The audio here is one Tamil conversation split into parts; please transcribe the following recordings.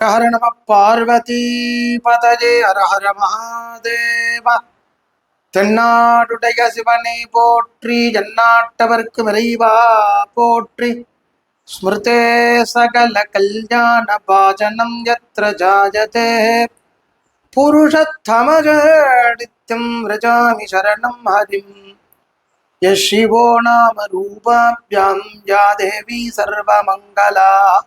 ஹர நம பார்வதி பதஜே ஹர ஹர மகாதேவ. தென்னாடுடைய சிவனை போற்றி ஜன்னாட்டவர்க்கு விரைவா போற்றி. ஸ்மிருதே சகல கல்யாண பாஜனம் யத்ர ஜாயதே. புருஷத்தமஜடித்யம் விரஜாமி சரணம் ஹரிம். யஷிவோ நாம ரூபாபியாம் யா தேவி சர்வமங்களா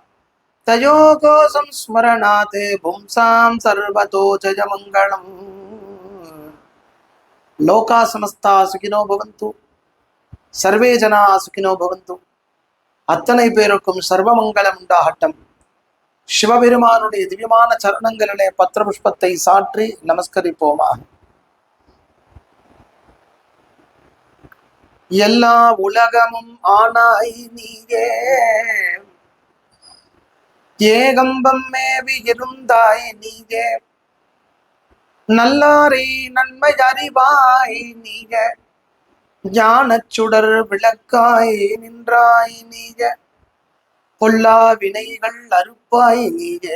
தயோகோ சம்ஸ்மரணாத் பும்சாம் சர்வதோ ஜயமங்களம் லோகா சமஸ்தா சுகினோ பவந்து சர்வே ஜனா சுகினோ பவந்து அத்தனை பேருக்கும் சர்வமங்கலம் உண்டாகட்டம். சிவபெருமானுடைய திவ்யமான சரணங்களிலே பத்திரபுஷ்பத்தை சாற்றி நமஸ்கரிப்போமா? எல்லா உலகமும் ஆனாய் நீயே. ஏகம்பம் மேவி இருந்தாய் நீயே. நல்லாரை நன்மை அறிவாய் நீக ஞானச் சுடர் விளக்காய் நின்றாய் நீக பொல்லா வினைகள் அறுப்பாய் நீக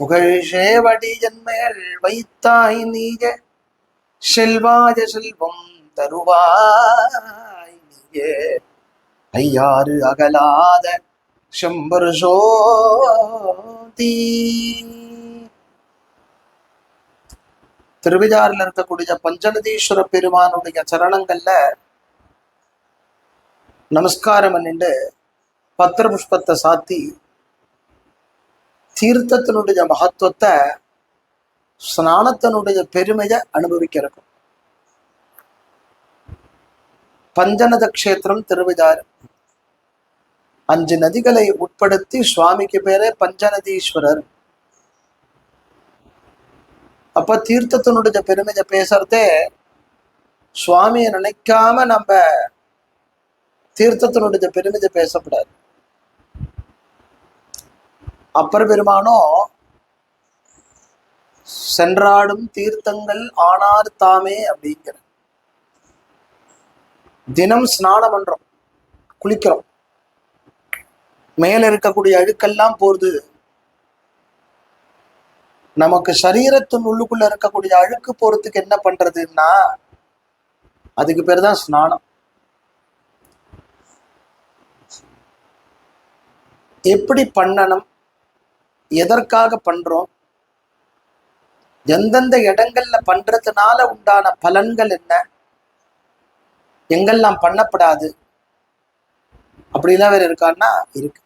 புகழ் சேவடி மேல் வைத்தாய் நீக செல்வாய செல்வம் தருவாய் நீயே. ஐயாறு அகலாத செம்பர் சோதி திருவிழாறில் இருக்கக்கூடிய பஞ்சநதீஸ்வர பெருமானுடைய சரணங்கள்ல நமஸ்காரம் பண்ணிட்டு பத்திர புஷ்பத்தை சாத்தி தீர்த்தத்தினுடைய மகத்துவத்தை ஸ்நானத்தினுடைய பெருமையை அனுபவிக்கிறோம். பஞ்சநத கஷேத்திரம் திருவிழாறு அஞ்சு நதிகளை உட்படுத்தி சுவாமிக்கு பேரே பஞ்சநதீஸ்வரர். அப்ப தீர்த்தத்தினுடைய பெருமையை பேசுறதே சுவாமியை நினைக்காம நம்ம தீர்த்தத்தினுடைய பெருமிதை பேசக்கூடாது. அப்பர் பெருமானோ சென்றாடும் தீர்த்தங்கள் ஆனார் தாமே அப்படிங்கிற. தினம் ஸ்நானம் பண்றோம் குளிக்கிறோம். மேல இருக்கக்கூடிய அழுக்கெல்லாம் போறது நமக்கு சரீரத்தின் உள்ளுக்குள்ள இருக்கக்கூடிய அழுக்கு போறதுக்கு என்ன பண்றதுன்னா அதுக்கு பேர் தான் ஸ்நானம். எப்படி பண்ணணும்? எதற்காக பண்றோம்? எந்தெந்த இடங்கள்ல பண்றதுனால உண்டான பலன்கள் என்ன? எங்கெல்லாம் பண்ணப்படாது? அப்படிலாம் வேற இருக்கான்னா இருக்கு.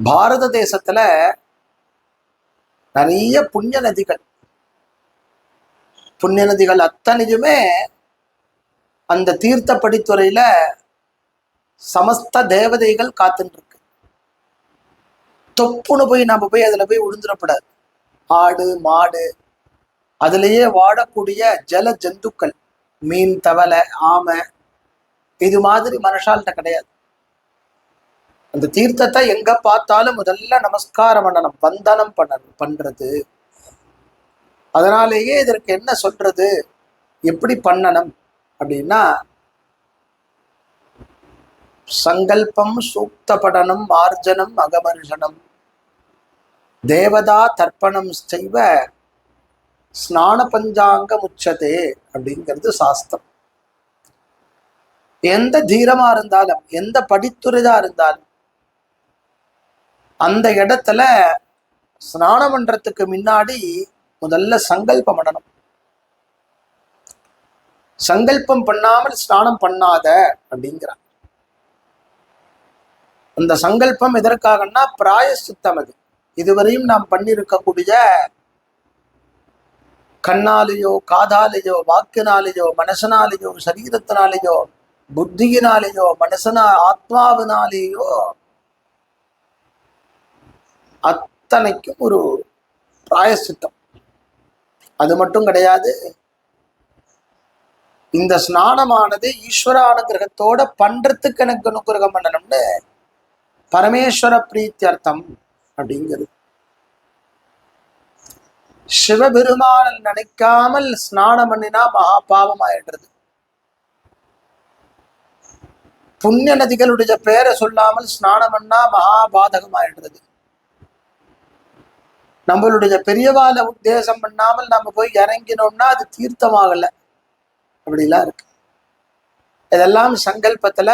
பாரத தேசத்துல நிறைய புண்ணிய நதிகள். புண்ணிய நதிகள் அத்தனையுமே அந்த தீர்த்த படித்துறையில சமஸ்த தேவதைகள் காத்துட்டு இருக்கு தொப்புன்னு போய் நம்ம போய் அதுல போய் விழுந்துடப்படாது ஆடு மாடு அதுலேயே வாடக்கூடிய ஜல ஜந்துக்கள். மீன் தவளை ஆமை இது மாதிரி மனுஷால்கிட்ட கிடையாது. அந்த தீர்த்தத்தை எங்க பார்த்தாலும் முதல்ல நமஸ்காரம் பண்ணணும் வந்தனம் பண்ண பண்றது. அதனாலேயே இதற்கு என்ன சொல்றது? எப்படி பண்ணணும்? அப்படின்னா சங்கல்பம் சூக்தபடனம் மார்ஜனம் அகமர்ஷனம். தேவதா தர்ப்பணம் செய்வ ஸ்நான பஞ்சாங்கம் உச்சதே அப்படிங்கிறது சாஸ்திரம். எந்த தீரமா இருந்தாலும் எந்த படித்துறைதா இருந்தாலும் அந்த இடத்துல ஸ்நானம் பண்றதுக்கு முன்னாடி முதல்ல சங்கல்பம் பண்ணணும். சங்கல்பம் பண்ணாமல் ஸ்நானம் பண்ணாத அப்படிங்கிறார். அந்த சங்கல்பம் எதற்காகன்னா பிராயசித்தம் அது. இதுவரையும் நாம் பண்ணியிருக்கக்கூடிய கண்ணாலேயோ காதாலேயோ வாக்கினாலேயோ மனசனாலேயோ சரீரத்தினாலேயோ புத்தியினாலேயோ மனசனா ஆத்மாவினாலேயோ அத்தனைக்கும் ஒரு பிராயசித்தம் அது மட்டும் கிடையாது இந்த ஸ்நானமானது ஈஸ்வர அனுகிரகத்தோட பண்றதுக்கு எனக்கு அனுகிரகம் பண்ணணும்னு பரமேஸ்வர பிரீத்தியர்த்தம் அப்படிங்கிறது சிவபெருமான நினைக்காமல் ஸ்நானம் பண்ணினா மகா பாவம் ஆயிடுறது புண்ணிய நதிகளுடைய பேரை சொல்லாமல் ஸ்நானம் பண்ணா மகாபாதகம் ஆயிடுறது நம்மளுடைய பெரியவால உத்தேசம் பண்ணாமல் நம்ம போய் இறங்கினோம்னா அது தீர்த்தமாகல. அப்படிலாம் இருக்கு. இதெல்லாம் சங்கல்பத்துல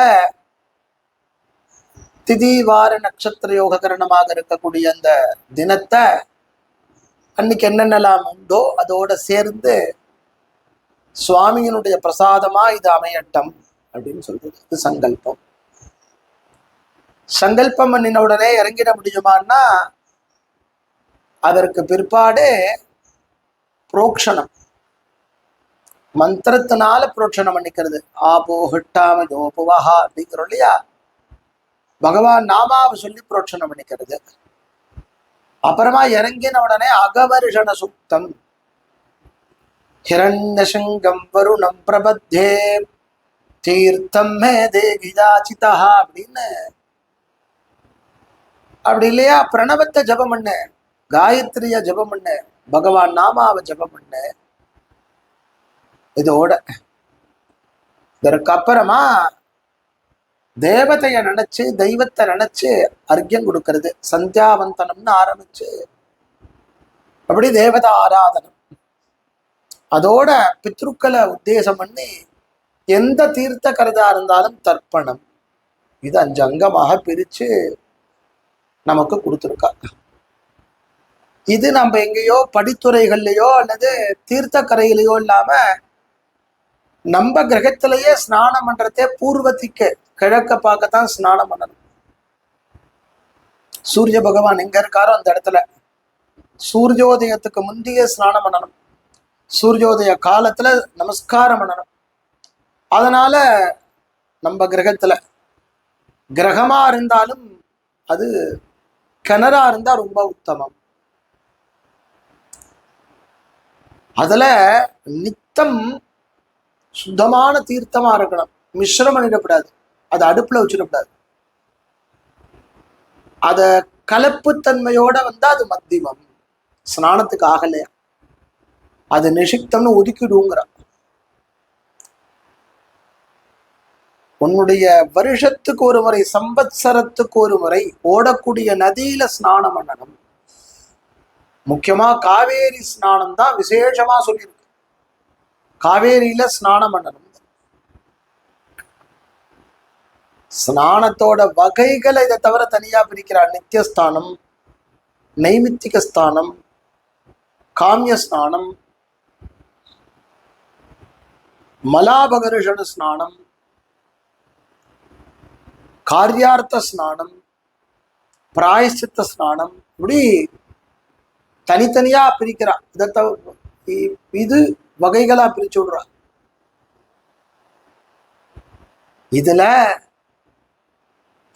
திதி வார நட்சத்திர யோக கரணமாக இருக்கக்கூடிய அந்த தினத்தை அன்னைக்கு என்னென்னலாம் உண்டோ அதோட சேர்ந்து சுவாமியினுடைய பிரசாதமா இது அமையட்டம். அப்படின்னு சொல்றது இது சங்கல்பம். சங்கல்பம் பண்ணின உடனே இறங்கிட முடியுமான்னா அதற்கு பிற்பாடு புரோக்ஷணம். மந்திரத்தினால புரோக்ஷணம் பண்ணிக்கிறது. ஆபோ ஹிட்டாம ஜோபுவஹா அப்படிங்கிறோம் இல்லையா? பகவான் நாமாவை சொல்லி புரோட்சணம் பண்ணிக்கிறது. அப்புறமா இறங்கின உடனே அகவருஷண சுத்தம் ஹிரண்யசங்கம் வருணம் பிரபத்தே. தீர்த்தம் மே கிதாச்சிதா அப்படின்னு. அப்படி இல்லையா? பிரணவத்தை ஜபம் பண்ண. காயத்ரிய ஜபம் பண்ண. பகவான் நாமாவை ஜபம் பண்ண. இதோட. இதற்கப்புறமா தேவதைய நினைச்சு தெய்வத்தை நினைச்சு அர்க்கியம் கொடுக்கறது. சந்தியாவந்தனம்னு ஆரம்பிச்சு. அப்படி தேவதா ஆராதனம். அதோட பித்ருக்களை உத்தேசம் பண்ணி எந்த தீர்த்த கருதா இருந்தாலும் தர்ப்பணம். இது அஞ்சு அங்கமாக பிரிச்சு நமக்கு கொடுத்துருக்கா. இது நம்ம எங்கேயோ படித்துறைகள்லயோ அல்லது தீர்த்த கரையிலையோ இல்லாம நம்ம கிரகத்திலேயே ஸ்நானம் பண்றதே பூர்வத்திக்கு கிழக்க பார்க்கத்தான் ஸ்நானம் பண்ணணும். சூரிய பகவான் எங்க இருக்காரோ அந்த இடத்துல. சூரியோதயத்துக்கு முந்தைய ஸ்நானம் பண்ணணும். சூரியோதய காலத்துல நமஸ்காரம் பண்ணணும். அதனால நம்ம கிரகத்துல கிரகமா இருந்தாலும் அது கிணறா இருந்தா ரொம்ப உத்தமம். அதுல நித்தம் சுத்தமான தீர்த்தமா இருக்கணும். மிஸ்ரம் பண்ணிடக்கூடாது. அதை அடுப்புல வச்சிடக்கூடாது. அத கலப்புத்தன்மையோட வந்தா அது மத்தியமம். ஸ்நானத்துக்கு ஆகலையா? அது நிஷிக்தம்னு ஒதுக்கிடுங்கிற உன்னுடைய வருஷத்துக்கு ஒரு முறை சம்பத்சரத்துக்கு ஒரு முறை ஓடக்கூடிய நதியில ஸ்நானம் பண்ணணும். முக்கியமா காவேரி ஸ்நானம் தான் விசேஷமா சொல்லியிருக்கு. காவேரியில ஸ்நானம் பண்ணணும். ஸ்நானத்தோட வகைகளை இதை தவிர தனியா பிரிக்கிறார். நித்தியஸ்தானம் நைமித்திக ஸ்தானம் காமிய ஸ்நானம் மலாபகருஷண ஸ்நானம் காரியார்த்த ஸ்நானம் பிராயசித்த ஸ்நானம் இப்படி தனித்தனியா பிரிக்கிறா. இதை தவிர இது வகைகளா பிரிச்சு விடுறா. இதுல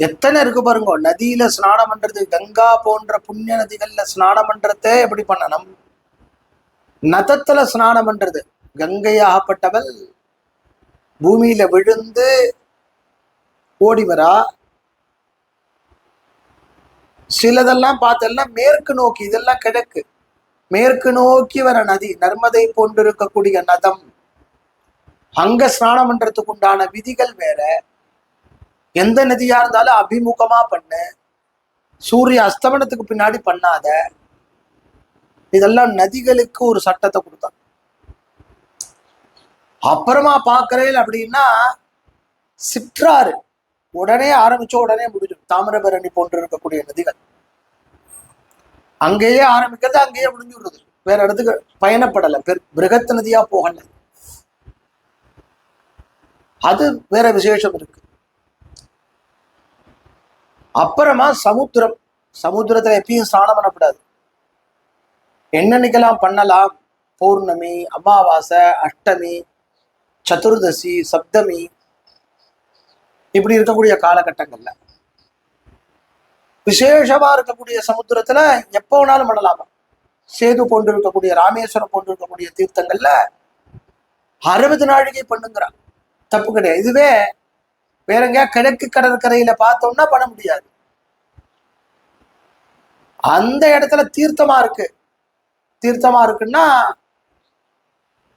எத்தனை இருக்கு பாருங்க. நதியில ஸ்நானம் பண்றது கங்கா போன்ற புண்ணிய நதிகள்ல ஸ்நானம் பண்றதே எப்படி பண்ணணும்? நதத்துல ஸ்நானம் பண்றது. கங்கையாகப்பட்டவள் பூமியில விழுந்து ஓடி வரா சிலதெல்லாம் பார்த்தெல்லாம் மேற்கு நோக்கி இதெல்லாம் கிழக்கு. மேற்கு நோக்கி வர நதி நர்மதை போன்றிருக்கக்கூடிய நதம். அங்க ஸ்நானம் பண்றதுக்கு உண்டான விதிகள் வேற. எந்த நதியா இருந்தாலும் அபிமுகமா பண்ணு. சூரிய அஸ்தமனத்துக்கு பின்னாடி பண்ணாத. இதெல்லாம் நதிகளுக்கு ஒரு சட்டத்தை கொடுத்தான் அப்புறமா பார்க்கறேன் அப்படின்னா சிற்றாறு. உடனே ஆரம்பிச்ச உடனே முடிஞ்சிடும். தாமிரபரணி போன்று இருக்கக்கூடிய நதிகள். அங்கேயே ஆரம்பிக்கிறது அங்கேயே முடிஞ்சு விடுறது வேற இடத்துக்கு பயணப்படலை. பெரு பிருகத் நதியா போகல. அது வேற விசேஷம் இருக்கு. அப்புறமா சமுத்திரம். சமுத்திரத்துல எப்பயும் ஸ்நானம் பண்ணக்கூடாது. என்னன்னைக்கெல்லாம் பண்ணலாம்? பௌர்ணமி அமாவாசை அஷ்டமி சதுர்தசி சப்தமி இப்படி இருக்கக்கூடிய காலகட்டங்கள்ல. விசேஷமா இருக்கக்கூடிய சமுத்திரத்துல எப்போ வேணாலும் பண்ணலாமா? சேது போன்று இருக்கக்கூடிய ராமேஸ்வரம் போன்று இருக்கக்கூடிய தீர்த்தங்கள்ல அறுபது நாழிகை பண்ணுங்கிறான். தப்பு கிடையாது. இதுவே வேற எங்கேயா கிழக்கு கடற்கரையில பார்த்தோம்னா பண்ண முடியாது. அந்த இடத்துல தீர்த்தமா இருக்கு. தீர்த்தமா இருக்குன்னா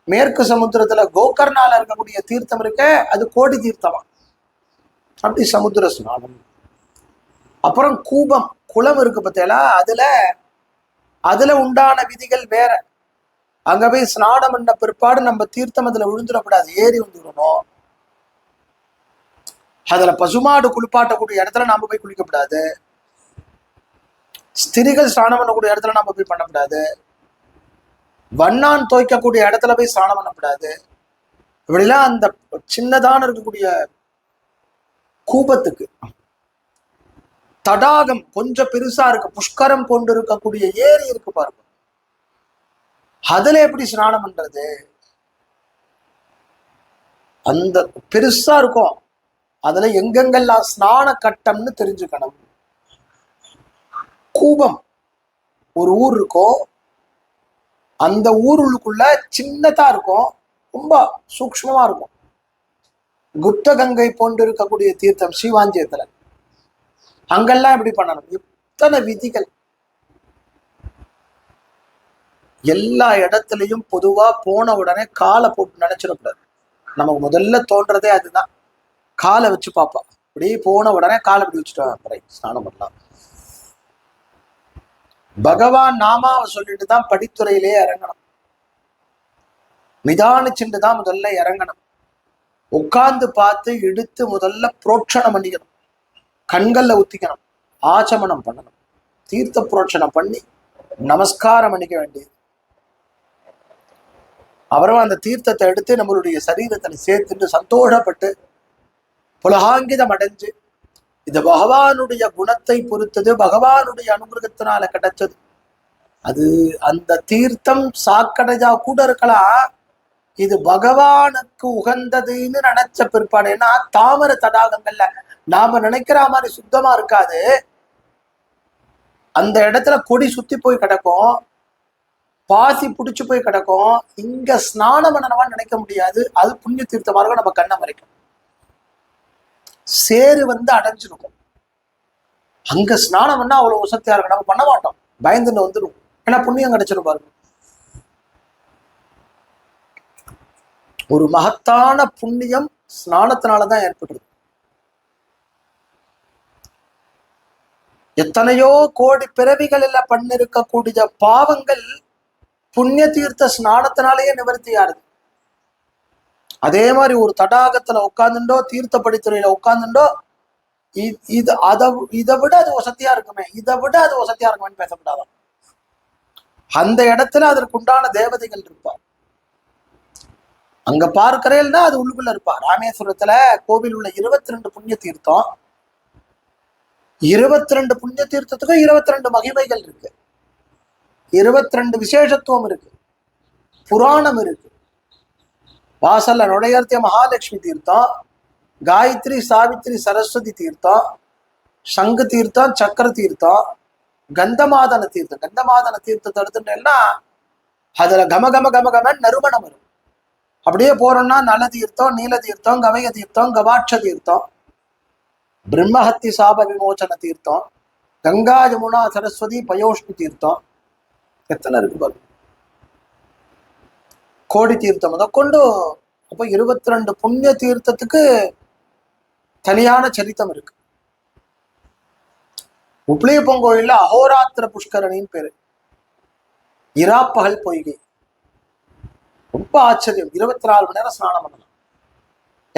மேற்கு சமுத்திரத்துல கோகர்ணால இருக்கக்கூடிய தீர்த்தம் இருக்க அது கோடி தீர்த்தமா. அப்படி சமுத்திர ஸ்நானம் அப்புறம் கூபம் குளம் இருக்கு பார்த்தீங்களா? அதுல அதுல உண்டான விதிகள் வேற. அங்க போய் ஸ்நானம் பண்ண பிற்பாடு நம்ம தீர்த்தம் அதுல விழுந்துடக்கூடாது ஏறி வந்துடணும். அதுல பசுமாடு குளிப்பாட்டக்கூடிய இடத்துல நாம போய் குளிக்கக்கூடாது. ஸ்திரிகள் ஸ்நானம் பண்ணக்கூடிய இடத்துல நாம போய் பண்ணக்கூடாது. வண்ணான் துவைக்கக்கூடிய இடத்துல போய் ஸ்நானம் பண்ணக்கூடாது. இப்படிலாம் அந்த சின்னதான இருக்கக்கூடிய கூபத்துக்கு. தடாகம் கொஞ்சம் பெருசா இருக்கு. புஷ்கரம் கொண்டு இருக்கக்கூடிய ஏரி இருக்கு பாருங்க. அதுல எப்படி ஸ்நானம் பண்றது? அந்த பெருசா இருக்கும். அதுல எங்கெங்கெல்லாம் ஸ்நான கட்டம்னு தெரிஞ்சுக்கணும். கூபம் ஒரு ஊர் இருக்கும். அந்த ஊருக்குள்ள சின்னதா இருக்கும். ரொம்ப சூக்ஷ்மமா இருக்கும். குப்த கங்கை போன்று இருக்கக்கூடிய தீர்த்தம் ஸ்ரீவாஞ்சியத்துல அங்கெல்லாம் எப்படி பண்ணணும்? எத்தனை விதிகள்? எல்லா இடத்துலையும் பொதுவா போன உடனே காலை போட்டு நினைச்சிடக்கூடாது. நமக்கு முதல்ல தோன்றதே அதுதான். காலை வச்சு பார்ப்போம். அப்படியே போன உடனே காலை இப்படி வச்சுட்டு ஸ்நானம் பண்ணலாம். பகவான் நாமாவை சொல்லிட்டு தான் படித்துறையிலே இறங்கணும். நிதானிச்சுட்டு தான் முதல்ல இறங்கணும். உட்கார்ந்து பார்த்து எடுத்து முதல்ல புரோட்சணம் பண்ணிக்கணும். கண்கள்ல ஊத்திக்கணும். ஆச்சமனம் பண்ணணும். தீர்த்த புரோட்சணம் பண்ணி நமஸ்காரம் பண்ணிக்க வேண்டியது. அப்புறம் அந்த தீர்த்தத்தை எடுத்து நம்மளுடைய சரீரத்தில் சேர்த்துட்டு சந்தோஷப்பட்டு புலகாங்கிதம் அடைஞ்சு இது பகவானுடைய குணத்தை பொறுத்தது பகவானுடைய அனுகிரகத்தினால கிடைச்சது. அது அந்த தீர்த்தம் சாக்கடையா கூட இருக்கலாம். இது பகவானுக்கு உகந்ததுன்னு நினைச்ச பிற்பாடு. ஏன்னா தாமர தடாகங்கள்ல நாம நினைக்கிற மாதிரி சுத்தமா இருக்காது. அந்த இடத்துல கொடி சுத்தி போய் கிடக்கும். பாசி பிடிச்சி போய் கிடக்கும். இங்க ஸ்நானம் பண்ணனவான்னு நினைக்க முடியாது. அது புண்ணிய தீர்த்தமா இருக்கும் நம்ம கண்ணை மறைக்கும். சேரு வந்து அடைஞ்சிருக்கும். அங்க ஸ்நானம் பண்ணா அவ்வளவு உசத்தியா இருக்கும். நம்ம பண்ண மாட்டோம். பயந்துன்னு வந்துடும் ஏன்னா புண்ணியம் கிடைச்சிரும் பாருங்க. ஒரு மகத்தான புண்ணியம் ஸ்நானத்தினாலதான் ஏற்படுறது எத்தனையோ கோடி பிறவிகளில் பண்ணிருக்கக்கூடிய பாவங்கள் புண்ணிய தீர்த்த ஸ்நானத்தினாலேயே நிவர்த்தி ஆறுது அதே மாதிரி ஒரு தடாகத்துல உட்காந்துண்டோ தீர்த்த படித்துறையில உட்காந்துண்டோ இது அதை இதை விட அது வசதியா இருக்குமே இதை விட அது வசதியா இருக்குமே பேசப்படாதான். அந்த இடத்துல அதற்கு உண்டான தேவதைகள் இருப்பார். அங்க பார்க்கிறேன்னா அது உள்ளுக்குள்ள இருப்பா. ராமேஸ்வரத்துல கோவில் உள்ள இருபத்தி ரெண்டு புண்ணிய தீர்த்தம். இருபத்தி ரெண்டு புண்ணிய தீர்த்தத்துக்கும் இருபத்தி ரெண்டு மகிமைகள் இருக்கு. இருபத்தி ரெண்டு விசேஷத்துவம் இருக்கு. புராணம் இருக்கு. வாசல்ல நுழையர்த்திய மகாலட்சுமி தீர்த்தம் காயத்ரி சாவித்ரி சரஸ்வதி தீர்த்தம் சங்கு தீர்த்தம் சக்கர தீர்த்தம் கந்தமாதன தீர்த்தம். கந்தமாதன தீர்த்தத்தை எடுத்துட்டேன்னா அதுல கம கம கம கம நறுமணம் வரும். அப்படியே போறோம்னா நல தீர்த்தம் நீல தீர்த்தம் கவய தீர்த்தம் கவாட்ச தீர்த்தம் பிரம்மஹத்தி சாப விமோச்சன தீர்த்தம் கங்கா யமுனா சரஸ்வதி பயோஷ்ணி தீர்த்தம். எத்தனை இருக்கு பாரு? கோடி தீர்த்தம். கொண்டு அப்போ இருபத்தி ரெண்டு புண்ணிய தீர்த்தத்துக்கு தனியான சரித்தம் இருக்கு. உப்ளியப்பன் அகோராத்திர புஷ்கரணின்னு பேரு. இராப்பகல் பொய்கை. ரொம்ப ஆச்சரியம். இருபத்தி நாலு மணி நேரம் ஸ்நானம் பண்ணலாம்.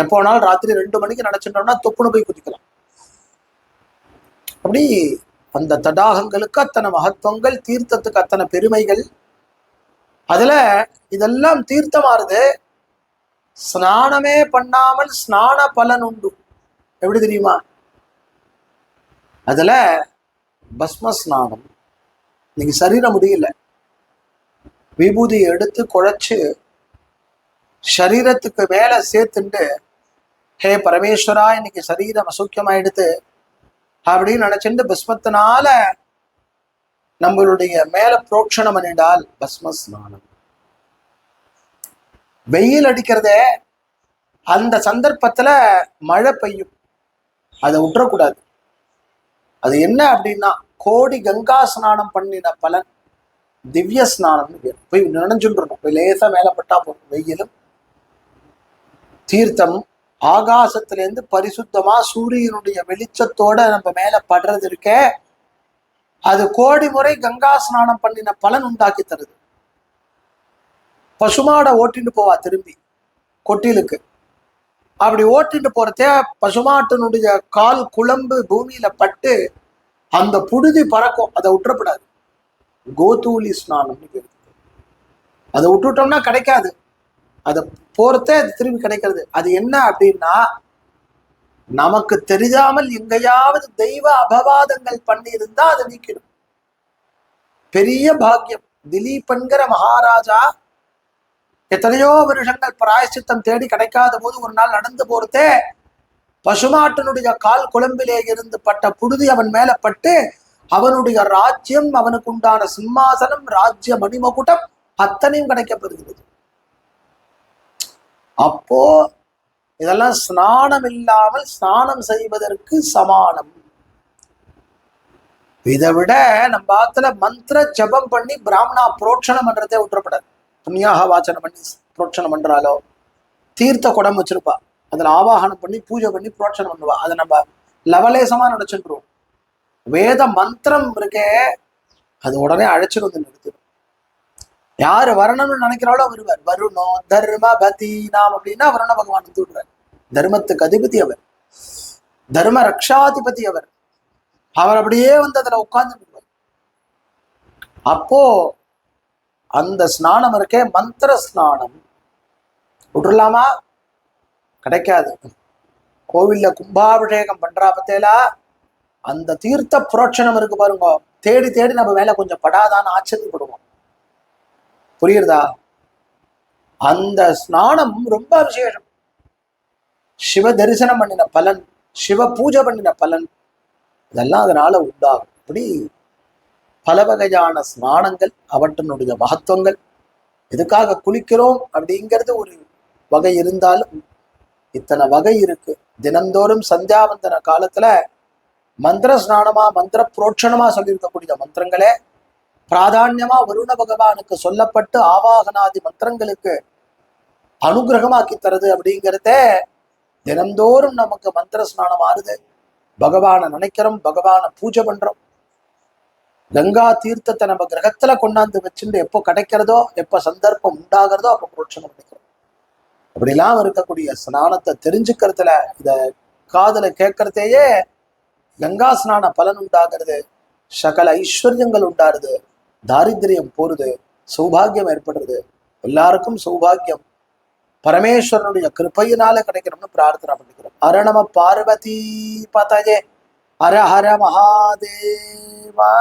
எப்போ வேணாலும் ராத்திரி ரெண்டு மணிக்கு நினைச்சுட்டோம்னா தொப்புன்னு போய் குதிக்கலாம். அப்படி அந்த தடாகங்களுக்கு அத்தனை மகத்துவங்கள் தீர்த்தத்துக்கு அத்தனை பெருமைகள். அதுல இதெல்லாம் தீர்த்தமாறுது ஸ்நானமே பண்ணாமல் ஸ்நான பலன் உண்டு. எப்படி தெரியுமா? அதுல பஸ்ம ஸ்நானம். நீங்க சரீரம் முடியல. விபூதியை எடுத்து குழைச்சு சரீரத்துக்கு மேல சேர்த்துண்டு ஹே பரமேஸ்வரா இன்னைக்கு சரீரம் அசௌக்கியமாயிடுது. அப்படின்னு நினைச்சுட்டு பஸ்மத்தினால நம்மளுடைய மேல புரோக்ஷணம் பண்ணிடால் பஸ்ம ஸ்நானம் வெயில் அடிக்கிறதே அந்த சந்தர்ப்பத்துல மழை பெய்யும். அதை விட்டுறக்கூடாது அது என்ன அப்படின்னா கோடி கங்கா ஸ்நானம் பண்ணின பலன். திவ்ய ஸ்நானம்னு பேர். போய் நினைஞ்சுட்டு போய் லேசா மேல பட்டா போதும் வெயிலும் தீர்த்தம் ஆகாசத்திலேருந்து பரிசுத்தமா சூரியனுடைய வெளிச்சத்தோட நம்ம மேல படுறது இருக்க அது கோடி முறை கங்கா ஸ்நானம் பண்ணின பலன் உண்டாக்கி தருது. பசுமாடை ஓட்டிட்டு போவா திரும்பி கொட்டிலுக்கு. அப்படி ஓட்டிட்டு போறதே பசுமாட்டினுடைய கால் குழம்பு பூமியில பட்டு அந்த புழுதி பறக்கும் அதை விட்டுறப்படாது கோதூலி ஸ்நானம்னு அதை விட்டுட்டோம்னா கிடைக்காது. அதை போறதே அது திரும்பி கிடைக்கிறது. அது என்ன அப்படின்னா நமக்கு தெரியாமல் எங்கேயாவது தெய்வ அபவாதங்கள் பண்ணி இருந்தா அதை நீக்கிடும். பெரிய பாக்கியம். திலீப்ங்கிற மகாராஜா எத்தனையோ வருஷங்கள் பிராயசித்தம் தேடி கிடைக்காத போது ஒரு நாள் நடந்து போறதே பசுமாட்டனுடைய கால் குழம்பிலே இருந்து பட்ட புழுதி அவன் மேல பட்டு அவனுடைய ராஜ்யம் அவனுக்கு உண்டான சிம்மாசனம் ராஜ்ய மணிமகுட்டம் அத்தனையும் கிடைக்கப்படுகிறது அப்போ இதெல்லாம் ஸ்நானம் இல்லாமல் ஸ்நானம் செய்வதற்கு சமானம். இதை விட நம்ம ஆத்துல மந்திர ஜபம் பண்ணி பிராமணா புரோட்சணம் பண்றதே விட்டுறப்படாது புண்ணியாக வாச்சனம் பண்ணி புரோட்சணம் பண்றாலோ தீர்த்த குடம் வச்சிருப்பா அதுல ஆவாகனம் பண்ணி பூஜை பண்ணி புரோட்சணம் பண்ணுவா. அதை நம்ம லவலேசமா நினைச்சுட்டுருவோம் வேத மந்திரம் இருக்கே அது உடனே அழைச்சிட்டு வந்து நிறுத்திடும். யாரு வரணும்னு நினைக்கிறாலோ வருவார் வருணோ தர்ம பதி நாம் அப்படின்னா வருண பகவான் வந்து தர்மத்துக்கு அதிபதி அவர். தர்ம ரக்ஷாதிபதி அவர். அவர் அப்படியே வந்து அதுல உட்கார்ந்து அப்போ அந்த ஸ்நானம் இருக்கே மந்திர ஸ்நானம். விட்டுலாமா கிடைக்காது. கோவில்ல கும்பாபிஷேகம் பண்றா பத்தேலா அந்த தீர்த்த புரோட்சணம் இருக்கு பாருங்க. தேடி தேடி நம்ம வேலை கொஞ்சம் படாதான்னு ஆச்சரியப்படுவோம். புரியுறதா? அந்த ஸ்நானம் ரொம்ப விசேஷம் சிவ தரிசனம் பண்ணின பலன் சிவ பூஜை பண்ணின பலன் இதெல்லாம் அதனால உண்டாகும். இப்படி பல வகையான ஸ்நானங்கள் அவற்றினுடைய மகத்துவங்கள் எதுக்காக குளிக்கிறோம் அப்படிங்கிறது ஒரு வகை இருந்தாலும் இத்தனை வகை இருக்கு. தினந்தோறும் சந்தியாவந்தன காலத்துல மந்திர ஸ்நானமா மந்திர புரோட்சணமா சொல்லியிருக்கக்கூடிய மந்திரங்களே பிராதான்யமா வருண பகவானுக்கு சொல்லப்பட்டு ஆவாகனாதி மந்திரங்களுக்கு அனுகிரகமாக்கி தருது அப்படிங்கிறத தினந்தோறும் நமக்கு மந்திர ஸ்நானம் ஆறுது. பகவானை நினைக்கிறோம் பகவானை பூஜை பண்றோம். கங்கா தீர்த்தத்தை நம்ம கிரகத்துல கொண்டாந்து வச்சுட்டு எப்போ கிடைக்கிறதோ எப்போ சந்தர்ப்பம் உண்டாகிறதோ அப்போ புரோட்சணம் பண்ணிக்கிறோம் அப்படிலாம் இருக்கக்கூடிய ஸ்நானத்தை தெரிஞ்சுக்கிறதுல இத காதல கேட்கறதையே கங்கா ஸ்நான பலன் உண்டாகிறது சகல ஐஸ்வர்யங்கள் உண்டாருது தாரித்திரியம் போறது சௌபாகியம் ஏற்படுறது எல்லாருக்கும் சௌபாகியம். பரமேஸ்வரனுடைய கிருப்பையினால கிடைக்கணும்னு பிரார்த்தனை பண்ணிக்கிறோம். அரணம பார்வதி பார்த்தாயே ஹர ஹர மகாதேவா.